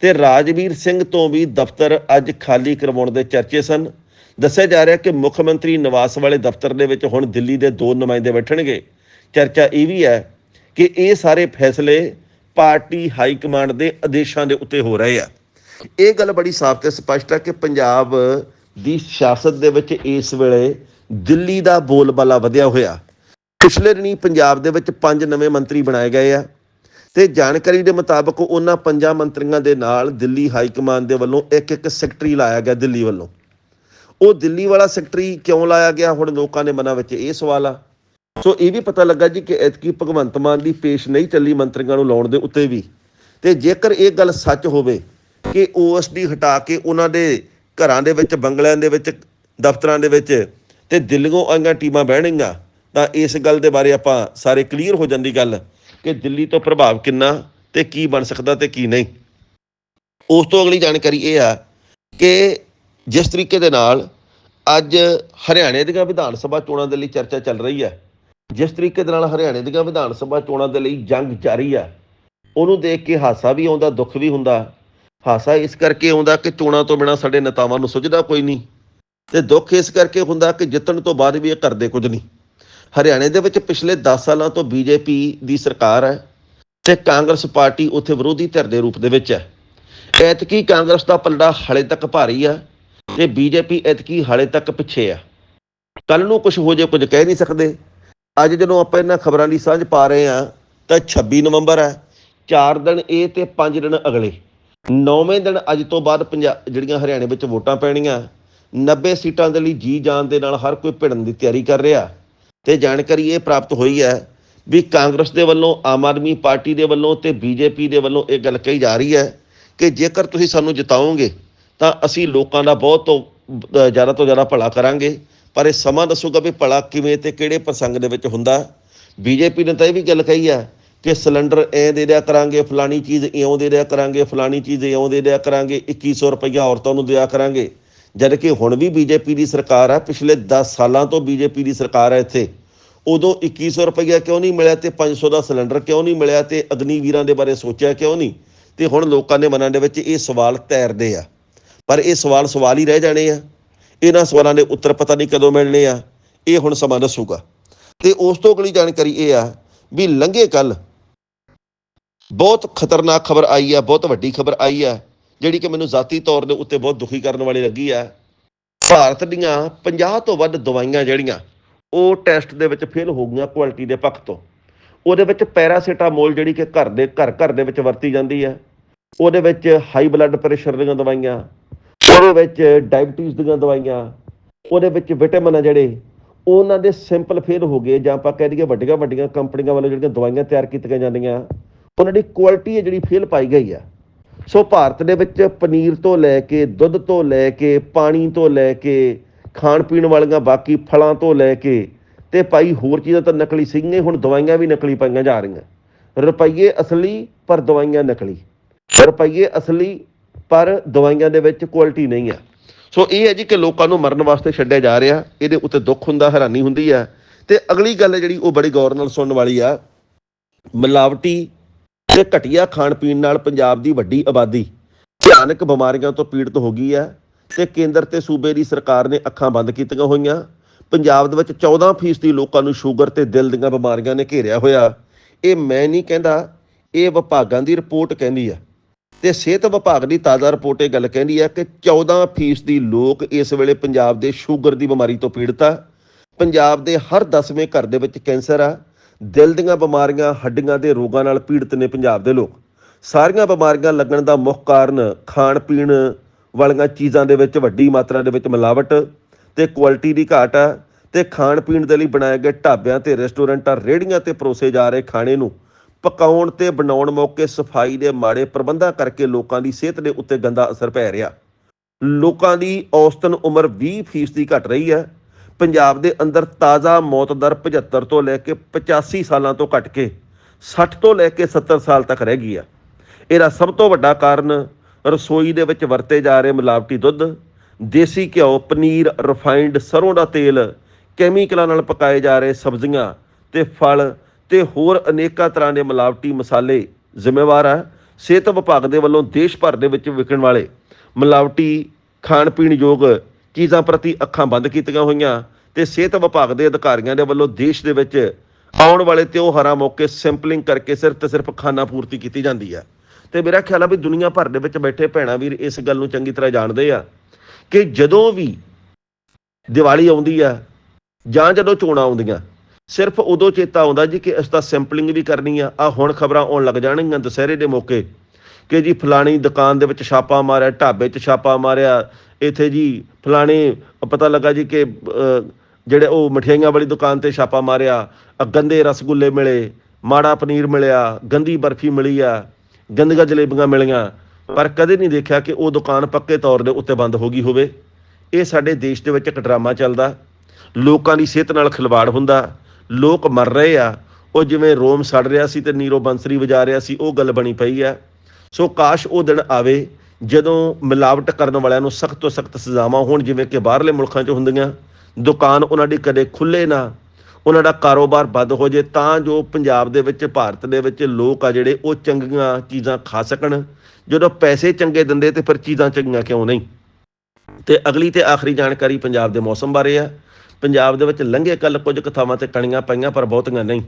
ਤੇ ਰਾਜਵੀਰ ਸਿੰਘ ਤੋਂ ਵੀ ਦਫ਼ਤਰ ਅੱਜ ਖਾਲੀ ਕਰਵਾਉਣ ਦੇ ਚਰਚੇ ਸਨ। ਦੱਸਿਆ ਜਾ ਰਿਹਾ ਕਿ ਮੁੱਖ ਮੰਤਰੀ ਨਿਵਾਸ ਵਾਲੇ ਦਫ਼ਤਰ ਦੇ ਵਿੱਚ ਹੁਣ ਦਿੱਲੀ ਦੇ ਦੋ ਨੁਮਾਇੰਦੇ ਬੈਠਣਗੇ। ਚਰਚਾ ਇਹ ਵੀ ਹੈ ਕਿ ਇਹ ਸਾਰੇ ਫੈਸਲੇ ਪਾਰਟੀ ਹਾਈ ਕਮਾਂਡ ਦੇ ਆਦੇਸ਼ਾਂ ਦੇ ਉੱਤੇ ਹੋ ਰਹੇ ਆ। ਇਹ ਗੱਲ ਬੜੀ ਸਾਫ਼ ਤੇ ਸਪਸ਼ਟ ਹੈ ਕਿ ਪੰਜਾਬ ਦੀ ਸਿਆਸਤ ਦੇ ਵਿੱਚ ਇਸ ਵੇਲੇ ਦਿੱਲੀ ਦਾ ਬੋਲਬਾਲਾ ਵਧਿਆ ਹੋਇਆ। ਪਿਛਲੇ ਦਿਨੀ ਪੰਜਾਬ ਦੇ ਵਿੱਚ ਪੰਜ ਨਵੇਂ ਮੰਤਰੀ ਬਣਾਏ ਗਏ ਆ ਤੇ ਜਾਣਕਾਰੀ ਦੇ ਮੁਤਾਬਕ ਉਹਨਾਂ ਪੰਜਾਂ ਮੰਤਰੀਆਂ ਦੇ ਨਾਲ ਦਿੱਲੀ ਹਾਈ ਕਮਾਂਡ ਦੇ ਵੱਲੋਂ ਇੱਕ ਇੱਕ ਸੈਕਟਰੀ ਲਾਇਆ ਗਿਆ ਦਿੱਲੀ ਵੱਲੋਂ। ਉਹ ਦਿੱਲੀ ਵਾਲਾ ਸੈਕਟਰੀ ਕਿਉਂ ਲਾਇਆ ਗਿਆ? ਹੁਣ ਲੋਕਾਂ ਦੇ ਮਨਾਂ ਵਿੱਚ ਇਹ ਸਵਾਲ ਆ। ਸੋ ਇਹ ਵੀ ਪਤਾ ਲੱਗਾ ਜੀ ਕਿ ਐਤਕੀ ਭਗਵੰਤ ਮਾਨ ਦੀ ਪੇਸ਼ ਨਹੀਂ ਚੱਲੀ ਮੰਤਰੀਆਂ ਨੂੰ ਲਾਉਣ ਦੇ ਉੱਤੇ ਵੀ। ਤੇ ਜੇਕਰ ਇਹ ਗੱਲ ਸੱਚ ਹੋਵੇ ਕਿ ਓਐਸਡੀ ਹਟਾ ਕੇ ਉਹਨਾਂ ਦੇ ਘਰਾਂ ਦੇ ਵਿੱਚ, ਬੰਗਲਿਆਂ ਦੇ ਵਿੱਚ, ਦਫ਼ਤਰਾਂ ਦੇ ਵਿੱਚ ਤੇ ਦਿੱਲੀੋਂ ਆਈਆਂ ਟੀਮਾਂ ਬਹਿਣਗੀਆਂ ਤਾਂ ਇਸ ਗੱਲ ਦੇ ਬਾਰੇ ਆਪਾਂ ਸਾਰੇ ਕਲੀਅਰ ਹੋ ਜਾਂਦੀ ਗੱਲ ਕਿ ਦਿੱਲੀ ਤੋਂ ਪ੍ਰਭਾਵ ਕਿੰਨਾ ਤੇ ਕੀ ਬਣ ਸਕਦਾ ਤੇ ਕੀ ਨਹੀਂ। ਉਸ ਤੋਂ ਅਗਲੀ ਜਾਣਕਾਰੀ ਇਹ ਆ ਕਿ ਜਿਸ ਤਰੀਕੇ ਦੇ ਨਾਲ ਅੱਜ ਹਰਿਆਣੇ ਦੀਆਂ ਵਿਧਾਨ ਸਭਾ ਚੋਣਾਂ ਦੇ ਲਈ ਚਰਚਾ ਚੱਲ ਰਹੀ ਹੈ ਜਿਸ ਤਰੀਕੇ ਦੇ ਨਾਲ ਹਰਿਆਣੇ ਦੀਆਂ ਵਿਧਾਨ ਸਭਾ ਚੋਣਾਂ ਦੇ ਲਈ ਜੰਗ ਜਾਰੀ ਆ, ਉਹਨੂੰ ਦੇਖ ਕੇ ਹਾਸਾ ਵੀ ਆਉਂਦਾ, ਦੁੱਖ ਵੀ ਹੁੰਦਾ। ਹਾਸਾ ਇਸ ਕਰਕੇ ਆਉਂਦਾ ਕਿ ਚੋਣਾਂ ਤੋਂ ਬਿਨਾ ਸਾਡੇ ਨੇਤਾਵਾਂ ਨੂੰ ਸੁਝਦਾ ਕੋਈ ਨਹੀਂ। ਤੇ ਦੁੱਖ ਇਸ ਕਰਕੇ ਹੁੰਦਾ ਕਿ ਜਿੱਤਣ ਤੋਂ ਬਾਅਦ ਵੀ ਇਹ ਕਰਦੇ ਕੁਝ ਨਹੀਂ। ਹਰਿਆਣੇ ਦੇ ਵਿੱਚ ਪਿਛਲੇ 10 ਸਾਲਾਂ ਤੋਂ ਬੀਜੇਪੀ ਦੀ ਸਰਕਾਰ ਹੈ ਤੇ ਕਾਂਗਰਸ ਪਾਰਟੀ ਉੱਥੇ ਵਿਰੋਧੀ ਧਿਰ ਦੇ ਰੂਪ ਦੇ ਵਿੱਚ ਹੈ। ਐਤਕੀ ਕਾਂਗਰਸ ਦਾ ਪਲੜਾ ਹਲੇ ਤੱਕ ਭਾਰੀ ਆ ਤੇ ਬੀਜੇਪੀ ਐਤਕੀ ਹਲੇ ਤੱਕ ਪਿੱਛੇ ਆ। ਕੱਲ ਨੂੰ ਕੁਝ ਹੋ ਜੇ ਕੁਝ ਕਹਿ ਨਹੀਂ ਸਕਦੇ। ਅੱਜ ਜਦੋਂ ਆਪਾਂ ਇਹਨਾਂ ਖਬਰਾਂ ਦੀ ਸਾਂਝ ਪਾ ਰਹੇ ਆ ਤਾਂ 26 ਨਵੰਬਰ ਹੈ 4 ਦਿਨ ਇਹ ਤੇ 5 ਦਿਨ ਅਗਲੇ। 9ਵੇਂ ਦਿਨ ਅੱਜ ਤੋਂ ਬਾਅਦ ਪੰਜਾਬ ਜਿਹੜੀਆਂ ਹਰਿਆਣੇ ਵਿੱਚ ਵੋਟਾਂ ਪੈਣੀਆਂ 90 ਸੀਟਾਂ ਦੇ ਲਈ ਜੀ ਜਾਨ ਦੇ ਨਾਲ ਹਰ ਕੋਈ ਭਿੜਨ ਦੀ ਤਿਆਰੀ ਕਰ ਰਿਹਾ। ਤੇ ਜਾਣਕਾਰੀ ਇਹ ਪ੍ਰਾਪਤ ਹੋਈ ਹੈ ਵੀ ਕਾਂਗਰਸ ਦੇ ਵੱਲੋਂ, ਆਮ ਆਦਮੀ ਪਾਰਟੀ ਦੇ ਵੱਲੋਂ ਤੇ ਬੀਜੇਪੀ ਦੇ ਵੱਲੋਂ ਇਹ ਗੱਲ ਕਹੀ ਜਾ ਰਹੀ ਹੈ ਕਿ ਜੇਕਰ ਤੁਸੀਂ ਸਾਨੂੰ ਜਿਤਾਓਗੇ ਤਾਂ ਅਸੀਂ ਲੋਕਾਂ ਦਾ ਬਹੁਤ ਤੋਂ ਜ਼ਿਆਦਾ ਤੋਂ ਜ਼ਿਆਦਾ ਭਲਾ ਕਰਾਂਗੇ। ਪਰ ਇਹ ਸਮਾਂ ਦੱਸੂਗਾ ਵੀ ਭਲਾ ਕਿਵੇਂ ਤੇ ਕਿਹੜੇ ਪ੍ਰਸੰਗ ਦੇ ਵਿੱਚ ਹੁੰਦਾ। ਬੀਜੇਪੀ ਨੇ ਤਾਂ ਇਹ ਵੀ ਗੱਲ ਕਹੀ ਹੈ ਕਿ ਸਿਲੰਡਰ ਐ ਦੇ ਦਿਆ ਕਰਾਂਗੇ, ਫਲਾਣੀ ਚੀਜ਼ ਇਉਂ ਦੇ ਦਿਆ ਕਰਾਂਗੇ, ਫਲਾਣੀ ਚੀਜ਼ ਇਉਂ ਦੇ ਦਿਆ ਕਰਾਂਗੇ 2100 ਰੁਪਈਆ ਔਰਤਾਂ ਨੂੰ ਦਿਆ ਕਰਾਂਗੇ। ਜਦ ਕਿ ਹੁਣ ਵੀ ਬੀਜੇਪੀ ਦੀ ਸਰਕਾਰ ਆ, ਪਿਛਲੇ 10 ਸਾਲਾਂ ਤੋਂ ਬੀਜੇਪੀ ਦੀ ਸਰਕਾਰ ਹੈ ਇੱਥੇ। ਉਦੋਂ 2100 ਰੁਪਈਆ ਕਿਉਂ ਨਹੀਂ ਮਿਲਿਆ ਤੇ 500 ਦਾ ਸਿਲੰਡਰ ਕਿਉਂ ਨਹੀਂ ਮਿਲਿਆ ਤੇ ਅਗਨੀ ਵੀਰਾਂ ਦੇ ਬਾਰੇ ਸੋਚਿਆ ਕਿਉਂ ਨਹੀਂ? ਤੇ ਹੁਣ ਲੋਕਾਂ ਦੇ ਮਨਾਂ ਦੇ ਵਿੱਚ ਇਹ ਸਵਾਲ ਤੈਰਦੇ ਆ। ਪਰ ਇਹ ਸਵਾਲ ਸਵਾਲ ਹੀ ਰਹਿ ਜਾਣੇ ਆ। ਇਹਨਾਂ ਸਵਾਲਾਂ ਦੇ ਉੱਤਰ ਪਤਾ ਨਹੀਂ ਕਦੋਂ ਮਿਲਣੇ ਆ। ਇਹ ਹੁਣ ਸਮਾਂ ਦੱਸੂਗਾ। ਤੇ ਉਸ ਤੋਂ ਅਗਲੀ ਜਾਣਕਾਰੀ ਇਹ ਆ ਵੀ ਲੰਘੇ ਕੱਲ ਬਹੁਤ ਖਤਰਨਾਕ ਖਬਰ ਆਈ ਆ, ਬਹੁਤ ਵੱਡੀ ਖਬਰ ਆਈ ਆ। ਜਿਹੜੀ ਕਿ ਮੈਨੂੰ ਜ਼ਾਤੀ ਤੌਰ ਦੇ ਉੱਤੇ ਬਹੁਤ ਦੁਖੀ ਕਰਨ ਵਾਲੀ ਲੱਗੀ ਆ। ਭਾਰਤ ਦੀਆਂ 50 ਤੋਂ ਵੱਧ ਦਵਾਈਆਂ ਜਿਹੜੀਆਂ, ਉਹ ਟੈਸਟ ਦੇ ਵਿੱਚ ਫੇਲ ਹੋ ਗਈਆਂ ਕੁਆਲਿਟੀ ਦੇ ਪੱਖ ਤੋਂ। ਉਹਦੇ ਵਿੱਚ ਪੈਰਾਸੀਟਾਮੋਲ ਜਿਹੜੀ ਕਿ ਘਰ ਦੇ, ਘਰ ਘਰ ਦੇ ਵਿੱਚ ਵਰਤੀ ਜਾਂਦੀ ਹੈ ਉਹਦੇ ਵਿੱਚ ਹਾਈ ਬਲੱਡ ਪ੍ਰੈਸ਼ਰ ਦੀਆਂ ਦਵਾਈਆਂ, ਉਹਦੇ ਵਿੱਚ ਡਾਇਬਟੀਜ਼ ਦੀਆਂ ਦਵਾਈਆਂ, ਉਹਦੇ ਵਿੱਚ ਵਿਟਾਮਿਨ ਆ ਜਿਹੜੇ, ਉਹਨਾਂ ਦੇ ਸਿੰਪਲ ਫੇਲ ਹੋ ਗਏ ਜਾਂ ਆਪਾਂ ਕਹਿ ਦਈਏ ਵੱਡੀਆਂ ਵੱਡੀਆਂ ਕੰਪਨੀਆਂ ਵੱਲੋਂ ਜਿਹੜੀਆਂ ਦਵਾਈਆਂ ਤਿਆਰ ਕੀਤੀਆਂ ਜਾਂਦੀਆਂ, ਉਹਨਾਂ ਦੀ ਕੁਆਲਿਟੀ ਹੈ ਜਿਹੜੀ ਫੇਲ ਪਾਈ ਗਈ ਆ। ਸੋ ਭਾਰਤ ਦੇ ਵਿੱਚ ਪਨੀਰ ਤੋਂ ਲੈ ਕੇ, ਦੁੱਧ ਤੋਂ ਲੈ ਕੇ, ਪਾਣੀ ਤੋਂ ਲੈ ਕੇ, ਖਾਣ ਪੀਣ ਵਾਲੀਆਂ ਬਾਕੀ ਫਲਾਂ ਤੋਂ ਲੈ ਕੇ, ਤੇ ਭਾਈ ਹੋਰ ਚੀਜ਼ਾਂ ਤਾਂ ਨਕਲੀ ਸੀਗੀਆਂ, ਹੁਣ ਦਵਾਈਆਂ ਵੀ ਨਕਲੀ ਪਾਈਆਂ ਜਾ ਰਹੀਆਂ। ਰੁਪਈਏ ਅਸਲੀ ਪਰ ਦਵਾਈਆਂ ਨਕਲੀ। ਰੁਪਈਏ ਅਸਲੀ ਪਰ ਦਵਾਈਆਂ ਦੇ ਵਿੱਚ ਕੁਆਲਿਟੀ ਨਹੀਂ ਆ। ਸੋ ਇਹ ਹੈ ਜੀ ਕਿ ਲੋਕਾਂ ਨੂੰ ਮਰਨ ਵਾਸਤੇ ਛੱਡਿਆ ਜਾ ਰਿਹਾ, ਇਹਦੇ ਉੱਤੇ ਦੁੱਖ ਹੁੰਦਾ, ਹੈਰਾਨੀ ਹੁੰਦੀ ਆ। ਤੇ ਅਗਲੀ ਗੱਲ ਹੈ ਜਿਹੜੀ ਉਹ ਬੜੀ ਗੌਰ ਨਾਲ ਸੁਣਨ ਵਾਲੀ ਆ, ਮਿਲਾਵਟੀ ਤੇ ਘਟੀਆ ਖਾਣ ਪੀਣ ਨਾਲ ਪੰਜਾਬ ਦੀ ਵੱਡੀ ਆਬਾਦੀ ਭਿਆਨਕ ਬਿਮਾਰੀਆਂ ਤੋਂ ਪੀੜਤ ਹੋ ਗਈ ਹੈ ਤੇ ਕੇਂਦਰ ਤੇ ਸੂਬੇ ਦੀ ਸਰਕਾਰ ਨੇ ਅੱਖਾਂ ਬੰਦ ਕੀਤੀਆਂ ਹੋਈਆਂ। ਪੰਜਾਬ ਦੇ ਵਿੱਚ 14% ਦੀ ਲੋਕਾਂ ਨੂੰ ਸ਼ੂਗਰ ਤੇ ਦਿਲ ਦੀਆਂ ਬਿਮਾਰੀਆਂ ਨੇ ਘੇਰਿਆ ਹੋਇਆ। ਇਹ ਮੈਂ ਨਹੀਂ ਕਹਿੰਦਾ, ਇਹ ਵਿਭਾਗਾਂ ਦੀ ਰਿਪੋਰਟ ਕਹਿੰਦੀ ਆ। ਤੇ ਸਿਹਤ ਵਿਭਾਗ ਦੀ ਤਾਜ਼ਾ ਰਿਪੋਰਟ ਇਹ ਗੱਲ ਕਹਿੰਦੀ ਹੈ ਕਿ 14% ਦੀ ਲੋਕ ਇਸ ਵੇਲੇ ਪੰਜਾਬ ਦੇ ਸ਼ੂਗਰ ਦੀ ਬਿਮਾਰੀ ਤੋਂ ਪੀੜਤ ਆ। ਪੰਜਾਬ ਦੇ ਹਰ 10ਵੇਂ ਘਰ ਦੇ ਵਿੱਚ ਕੈਂਸਰ ਆ। ਦਿਲ ਦੀਆਂ ਬਿਮਾਰੀਆਂ, ਹੱਡੀਆਂ ਦੇ ਰੋਗਾਂ ਨਾਲ ਪੀੜਤ ਨੇ ਪੰਜਾਬ ਦੇ ਲੋਕ। ਸਾਰੀਆਂ ਬਿਮਾਰੀਆਂ ਲੱਗਣ ਦਾ ਮੁੱਖ ਕਾਰਨ ਖਾਣ ਪੀਣ ਵਾਲੀਆਂ ਚੀਜ਼ਾਂ ਦੇ ਵਿੱਚ ਵੱਡੀ ਮਾਤਰਾ ਦੇ ਵਿੱਚ ਮਿਲਾਵਟ ਤੇ ਕੁਆਲਿਟੀ ਦੀ ਘਾਟ ਆ ਤੇ ਖਾਣ ਪੀਣ ਦੇ ਲਈ ਬਣਾਏ ਗਏ ਢਾਬਿਆਂ ਤੇ ਰੈਸਟੋਰੈਂਟਾਂ, ਰੇਹੜੀਆਂ ਤੇ ਪਰੋਸੇ ਜਾ ਰਹੇ ਖਾਣੇ ਨੂੰ ਪਕਾਉਣ ਤੇ ਬਣਾਉਣ ਮੌਕੇ ਸਫ਼ਾਈ ਦੇ ਮਾੜੇ ਪ੍ਰਬੰਧਾਂ ਕਰਕੇ ਲੋਕਾਂ ਦੀ ਸਿਹਤ ਦੇ ਉੱਤੇ ਗੰਦਾ ਅਸਰ ਪੈ ਰਿਹਾ। ਲੋਕਾਂ ਦੀ ਔਸਤਨ ਉਮਰ 20% ਦੀ ਘਟ ਰਹੀ ਹੈ। ਪੰਜਾਬ ਦੇ ਅੰਦਰ ਤਾਜ਼ਾ ਮੌਤ ਦਰ 75 ਤੋਂ ਲੈ ਕੇ 85 ਸਾਲਾਂ ਤੋਂ ਘਟ ਕੇ 60 ਤੋਂ ਲੈ ਕੇ 70 ਸਾਲ ਤੱਕ ਰਹਿ ਗਈ ਆ। ਇਹਦਾ ਸਭ ਤੋਂ ਵੱਡਾ ਕਾਰਨ ਰਸੋਈ ਦੇ ਵਿੱਚ ਵਰਤੇ ਜਾ ਰਹੇ ਮਿਲਾਵਟੀ ਦੁੱਧ, ਦੇਸੀ ਘਿਓ, ਪਨੀਰ, ਰਿਫਾਈਨਡ ਸਰੋਂ ਦਾ ਤੇਲ, ਕੈਮੀਕਲਾਂ ਨਾਲ ਪਕਾਏ ਜਾ ਰਹੇ ਸਬਜ਼ੀਆਂ ਤੇ ਫਲ ਤੇ ਹੋਰ ਅਨੇਕਾਂ ਤਰ੍ਹਾਂ ਦੇ ਮਿਲਾਵਟੀ ਮਸਾਲੇ ਜ਼ਿੰਮੇਵਾਰ ਆ। ਸਿਹਤ ਵਿਭਾਗ ਦੇ ਵੱਲੋਂ ਦੇਸ਼ ਭਰ ਦੇ ਵਿੱਚ ਵਿਕਣ ਵਾਲੇ ਮਿਲਾਵਟੀ ਖਾਣ ਪੀਣ ਯੋਗ ਚੀਜ਼ਾਂ ਪ੍ਰਤੀ ਅੱਖਾਂ ਬੰਦ ਕੀਤੀਆਂ ਹੋਈਆਂ ਤੇ ਸਿਹਤ ਵਿਭਾਗ ਦੇ ਅਧਿਕਾਰੀਆਂ ਦੇ ਵੱਲੋਂ ਦੇਸ਼ ਦੇ ਵਿੱਚ ਆਉਣ ਵਾਲੇ ਤਿਉਹਾਰਾਂ ਮੌਕੇ ਸੈਂਪਲਿੰਗ ਕਰਕੇ ਸਿਰਫ ਤੇ ਸਿਰਫ ਖਾਣਾ ਪੂਰਤੀ ਕੀਤੀ ਜਾਂਦੀ ਹੈ। ਤੇ ਮੇਰਾ ਖਿਆਲ ਆ ਵੀ ਦੁਨੀਆ ਭਰ ਦੇ ਵਿੱਚ ਬੈਠੇ ਭੈਣਾਂ ਵੀਰ ਇਸ ਗੱਲ ਨੂੰ ਚੰਗੀ ਤਰ੍ਹਾਂ ਜਾਣਦੇ ਆ ਕਿ ਜਦੋਂ ਵੀ ਦੀਵਾਲੀ ਆਉਂਦੀ ਆ ਜਾਂ ਜਦੋਂ ਚੋਣਾਂ ਆਉਂਦੀਆਂ, ਸਿਰਫ ਉਦੋਂ ਚੇਤਾ ਆਉਂਦਾ ਜੀ ਕਿ ਅਸੀਂ ਤਾਂ ਸੈਂਪਲਿੰਗ ਵੀ ਕਰਨੀ ਆ। ਆ ਹੁਣ ਖਬਰਾਂ ਆਉਣ ਲੱਗ ਜਾਣਗੀਆਂ ਦੁਸਹਿਰੇ ਦੇ ਮੌਕੇ ਕਿ ਜੀ ਫਲਾਣੀ ਦੁਕਾਨ ਦੇ ਵਿੱਚ ਛਾਪਾ ਮਾਰਿਆ, ਢਾਬੇ 'ਚ ਛਾਪਾ ਮਾਰਿਆ ਇੱਥੇ ਜੀ ਫਲਾਣੇ ਪਤਾ ਲੱਗਾ ਜੀ ਕਿ ਜਿਹੜੇ ਉਹ ਮਠਿਆਈਆਂ ਵਾਲੀ ਦੁਕਾਨ ਤੇ ਛਾਪਾ ਮਾਰਿਆ ਗੰਦੇ ਰਸਗੁੱਲੇ ਮਿਲੇ, ਮਾੜਾ ਪਨੀਰ ਮਿਲਿਆ, ਗੰਦੀ ਬਰਫੀ ਮਿਲੀ ਆ, ਗੰਦੀਆਂ ਜਲੇਬੀਆਂ ਮਿਲੀਆਂ। ਪਰ ਕਦੇ ਨਹੀਂ ਦੇਖਿਆ ਕਿ ਉਹ ਦੁਕਾਨ ਪੱਕੇ ਤੌਰ ਦੇ ਉੱਤੇ ਬੰਦ ਹੋ ਗਈ ਹੋਵੇ। ਇਹ ਸਾਡੇ ਦੇਸ਼ ਦੇ ਵਿੱਚ ਇੱਕ ਡਰਾਮਾ ਚੱਲਦਾ। ਲੋਕਾਂ ਦੀ ਸਿਹਤ ਨਾਲ ਖਿਲਵਾੜ ਹੁੰਦਾ। ਲੋਕ ਮਰ ਰਹੇ ਆ। ਉਹ ਜਿਵੇਂ ਰੋਮ ਸੜ ਰਿਹਾ ਸੀ ਤੇ ਨੀਰੋ ਬੰਸਰੀ ਵਜਾ ਰਿਹਾ ਸੀ, ਉਹ ਗੱਲ ਬਣੀ ਪਈ ਆ। ਸੋ ਕਾਸ਼ ਉਹ ਦਿਨ ਆਵੇ ਜਦੋਂ ਮਿਲਾਵਟ ਕਰਨ ਵਾਲਿਆਂ ਨੂੰ ਸਖਤ ਤੋਂ ਸਖਤ ਸਜ਼ਾਵਾਂ ਹੋਣ, ਜਿਵੇਂ ਕਿ ਬਾਹਰਲੇ ਮੁਲਕਾਂ 'ਚ ਹੁੰਦੀਆਂ, ਦੁਕਾਨ ਉਹਨਾਂ ਦੀ ਕਦੇ ਖੁੱਲੇ ਨਾ, ਉਹਨਾਂ ਦਾ ਕਾਰੋਬਾਰ ਬੰਦ ਹੋ ਜੇ, ਤਾਂ ਜੋ ਪੰਜਾਬ ਦੇ ਵਿੱਚ, ਭਾਰਤ ਦੇ ਵਿੱਚ ਲੋਕ ਆ ਜਿਹੜੇ ਉਹ ਚੰਗੀਆਂ ਚੀਜ਼ਾਂ ਖਾ ਸਕਣ। ਜਦੋਂ ਪੈਸੇ ਚੰਗੇ ਦਿੰਦੇ ਤੇ ਫਿਰ ਚੀਜ਼ਾਂ ਚੰਗੀਆਂ ਕਿਉਂ ਨਹੀਂ? ਤੇ ਅਗਲੀ ਤੇ ਆਖਰੀ ਜਾਣਕਾਰੀ ਪੰਜਾਬ ਦੇ ਮੌਸਮ ਬਾਰੇ ਆ। ਪੰਜਾਬ ਦੇ ਵਿੱਚ ਲੰਘੇ ਕੱਲ ਕੁਝ ਕਥਾਵਾਂ ਤੇ ਕਣੀਆਂ ਪਈਆਂ, ਪਰ ਬਹੁਤੀਆਂ ਨਹੀਂ।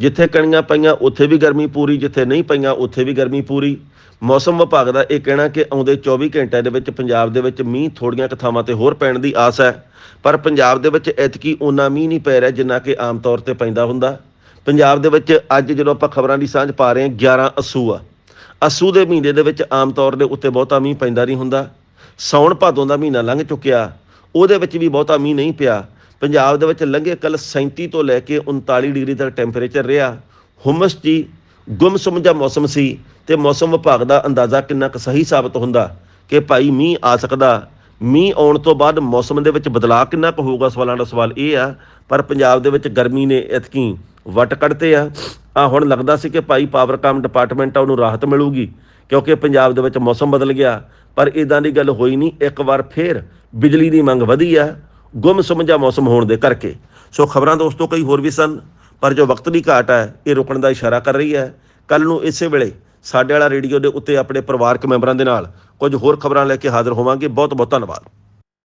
ਜਿੱਥੇ ਕਣੀਆਂ ਪਈਆਂ, ਉੱਥੇ ਵੀ ਗਰਮੀ ਪੂਰੀ, ਜਿੱਥੇ ਨਹੀਂ ਪਈਆਂ, ਉੱਥੇ ਵੀ ਗਰਮੀ ਪੂਰੀ। ਮੌਸਮ ਵਿਭਾਗ ਦਾ ਇਹ ਕਹਿਣਾ ਕਿ ਆਉਂਦੇ 24 ਘੰਟਿਆਂ ਦੇ ਵਿੱਚ ਪੰਜਾਬ ਦੇ ਵਿੱਚ ਮੀਂਹ ਥੋੜੀਆਂ ਕੁ ਥਾਵਾਂ ਤੇ ਹੋਰ ਪੈਣ ਦੀ ਆਸ ਹੈ। ਪਰ ਪੰਜਾਬ ਦੇ ਵਿੱਚ ਐਤਕੀ ਓਨਾ ਮੀਂਹ ਨਹੀਂ ਪੈ ਰਿਹਾ ਜਿੰਨਾ ਕਿ ਆਮ ਤੌਰ ਤੇ ਪੈਂਦਾ ਹੁੰਦਾ। ਪੰਜਾਬ ਦੇ ਵਿੱਚ ਅੱਜ ਜਦੋਂ ਆਪਾਂ ਖਬਰਾਂ ਦੀ ਸਾਂਝ ਪਾ ਰਹੇ ਹਾਂ 11 ਅਸੂ ਆ। ਅਸੂ ਦੇ ਮਹੀਨੇ ਦੇ ਵਿੱਚ ਆਮ ਤੌਰ ਦੇ ਉੱਤੇ ਬਹੁਤਾ ਮੀਂਹ ਪੈਂਦਾ ਨਹੀਂ ਹੁੰਦਾ। ਸੌਣ ਭਾਦੋਂ ਦਾ ਮਹੀਨਾ ਲੰਘ ਚੁੱਕਿਆ। ਉਹਦੇ ਵਿੱਚ ਵੀ ਬਹੁਤਾ ਮੀਂਹ ਨਹੀਂ ਪਿਆ। ਪੰਜਾਬ ਦੇ ਵਿੱਚ ਲੰਘੇ ਕੱਲ 37 ਤੋਂ ਲੈ ਕੇ 39 ਡਿਗਰੀ ਤੱਕ ਟੈਂਪਰੇਚਰ ਰਿਹਾ। ਹੁਮਸ ਜੀ, ਗੁੰਮਸੁੰਮ ਜਿਹਾ ਮੌਸਮ ਸੀ ਤੇ ਮੌਸਮ ਵਿਭਾਗ ਦਾ ਅੰਦਾਜ਼ਾ ਕਿੰਨਾ ਕੁ ਸਹੀ ਸਾਬਤ ਹੁੰਦਾ ਕਿ ਭਾਈ ਮੀਂਹ ਆ ਸਕਦਾ। ਮੀਂਹ ਆਉਣ ਤੋਂ ਬਾਅਦ ਮੌਸਮ ਦੇ ਵਿੱਚ ਬਦਲਾਅ ਕਿੰਨਾ ਕੁ ਹੋਊਗਾ? ਸਵਾਲਾਂ ਦਾ ਸਵਾਲ ਇਹ ਆ, ਪਰ ਪੰਜਾਬ ਦੇ ਵਿੱਚ ਗਰਮੀ ਨੇ ਇਤਕੀ ਵਟ ਕੱਢਤੇ ਆ। ਆ ਹੁਣ ਲੱਗਦਾ ਸੀ ਕਿ ਭਾਈ ਪਾਵਰਕਾਮ ਡਿਪਾਰਟਮੈਂਟ ਆ, ਉਹਨੂੰ ਰਾਹਤ ਮਿਲੂਗੀ, ਕਿਉਂਕਿ ਪੰਜਾਬ ਦੇ ਵਿੱਚ ਮੌਸਮ ਬਦਲ ਗਿਆ। ਪਰ ਇਦਾਂ ਦੀ ਗੱਲ ਹੋਈ ਨਹੀਂ। ਇੱਕ ਵਾਰ ਫੇਰ ਬਿਜਲੀ ਦੀ ਮੰਗ ਵਧੀ ਆ। ਗੁੰਮਸੁੰਮ ਜਿਹਾ ਮੌਸਮ ਹੋਣ ਦੇ ਕਰਕੇ। ਸੋ ਖਬਰਾਂ ਦੋਸਤੋ ਕਈ ਹੋਰ ਵੀ ਸਨ, ਪਰ ਜੋ ਵਕਤ ਦੀ ਘਾਟ ਹੈ, ਇਹ ਰੁਕਣ ਦਾ ਇਸ਼ਾਰਾ ਕਰ ਰਹੀ ਹੈ। ਕੱਲ ਨੂੰ ਇਸੇ ਵੇਲੇ ਸਾਡੇ ਵਾਲਾ ਰੇਡੀਓ ਦੇ ਉੱਤੇ ਆਪਣੇ ਪਰਿਵਾਰਕ ਮੈਂਬਰਾਂ ਦੇ ਨਾਲ ਕੁਝ ਹੋਰ ਖਬਰਾਂ ਲੈ ਕੇ ਹਾਜ਼ਰ ਹੋਵਾਂਗੇ। ਬਹੁਤ ਬਹੁਤ ਧੰਨਵਾਦ।